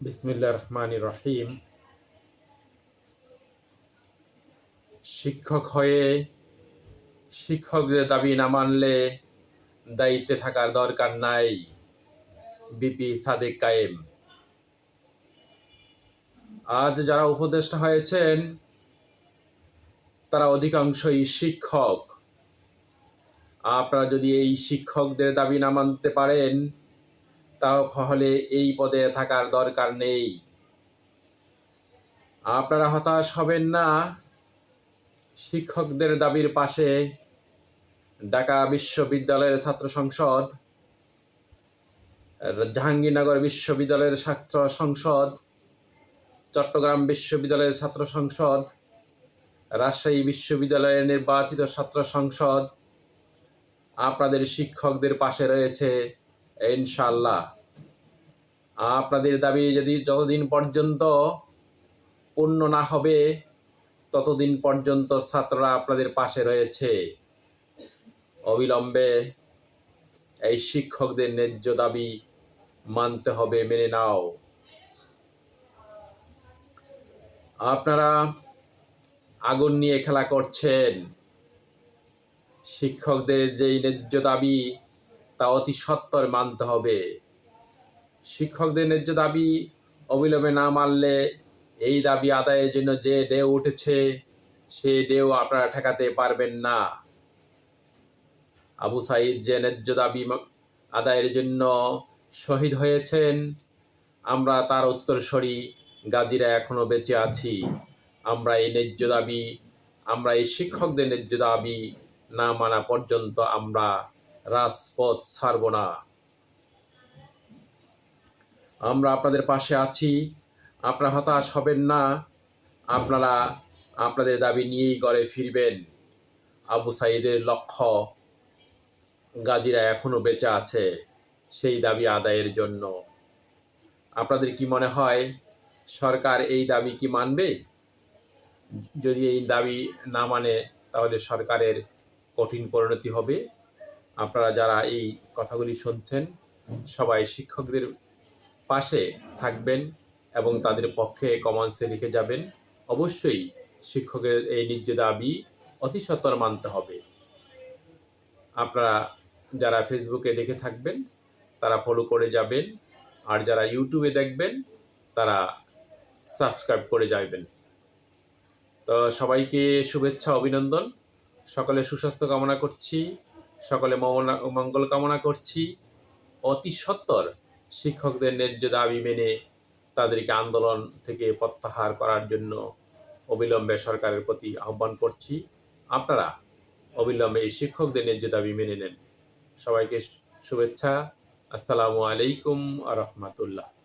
বিসমিল্লা রহমান রহিম শিক্ষক হয়ে শিক্ষকদের দাবি না মানলে দায়িত্বে থাকার দরকার নাই, বিপি সাদেক কায়েম। আজ যারা উপদেষ্টা হয়েছেন, তারা অধিকাংশই শিক্ষক। আপনারা যদি এই শিক্ষকদের দাবি না মানতে পারেন তাহলে এই পদে থাকার দরকার নেই। আপনারা হতাশ হবেন না। শিক্ষকদের দাবির পাশে ঢাকা বিশ্ববিদ্যালয়ের ছাত্র সংসদ, জাহাঙ্গীরনগর বিশ্ববিদ্যালয়ের ছাত্র সংসদ, চট্টগ্রাম বিশ্ববিদ্যালয়ের ছাত্র সংসদ, রাজশাহী বিশ্ববিদ্যালয়ের নির্বাচিত ছাত্র সংসদ, আপনাদের শিক্ষকদের পাশে রয়েছে ইনশাল্লাহ আপনাদের দাবি যদি যতদিন পর্যন্ত পূর্ণ না হবে, ততদিন পর্যন্ত ছাত্ররা আপনাদের পাশে রয়েছে। অবিলম্বে এই শিক্ষকদের ন্যায্য দাবি মানতে হবে, মেনে নাও। আপনারা আগুন নিয়ে খেলা করছেন। শিক্ষকদের যেই ন্যায্য দাবি, তা অতি সত্বর মানতে হবে। শিক্ষকদের ন্যায্য দাবি অবিলম্বে না মানলে এই দাবি আদায়ের জন্য যে ঢেউ উঠেছে, সে ঢেউ আপনারা ঠেকাতে পারবেন না। আবু সাইদ যে ন্যায্য দাবি আদায়ের জন্য শহীদ হয়েছেন, আমরা তার উত্তরস্বরী গাজীরা এখনও বেঁচে আছি। আমরা এই ন্যায্য দাবি, আমরা এই শিক্ষকদের ন্যায্য দাবি না মানা পর্যন্ত আমরা রাজপথ ছাড়ব না। আমরা আপনাদের পাশে আছি। আপনারা হতাশ হবেন না। আপনারা আপনাদের দাবি নিয়েই গড়ে ফিরবেন। আবু সাইদের লক্ষ্য গাজীরা এখনও বেঁচে আছে, সেই দাবি আদায়ের জন্য। আপনাদের কি মনে হয়, সরকার এই দাবি কি মানবে? যদি এই দাবি না মানে তাহলে সরকারের কঠিন পরিণতি হবে। আপনারা যারা এই কথাগুলি শুনছেন, সবাই শিক্ষকদের পাশে থাকবেন এবং তাদের পক্ষে কমেন্টসে লিখে যাবেন। অবশ্যই শিক্ষকের এই ন্যায্য দাবি অতি সত্তর মানতে হবে। আপনারা যারা ফেসবুকে দেখে থাকবেন, তারা ফলো করে যাবেন। আর যারা ইউটিউবে দেখবেন, তারা সাবস্ক্রাইব করে যাবেন। তো সবাইকে শুভেচ্ছা, অভিনন্দন। সকলে সুস্বাস্থ্য কামনা করছি, সকলে মঙ্গল কামনা করছি। অতি সত্তর শিক্ষকদের ন্যায্য দাবি মেনে তাদেরকে আন্দোলন থেকে প্রত্যাহার করার জন্য অবিলম্বে সরকারের প্রতি আহ্বান করছি। আপনারা অবিলম্বে এই শিক্ষকদের ন্যায্য দাবি মেনে নেন। সবাইকে শুভেচ্ছা। আসসালামু আলাইকুম আ রহমতুল্লাহ।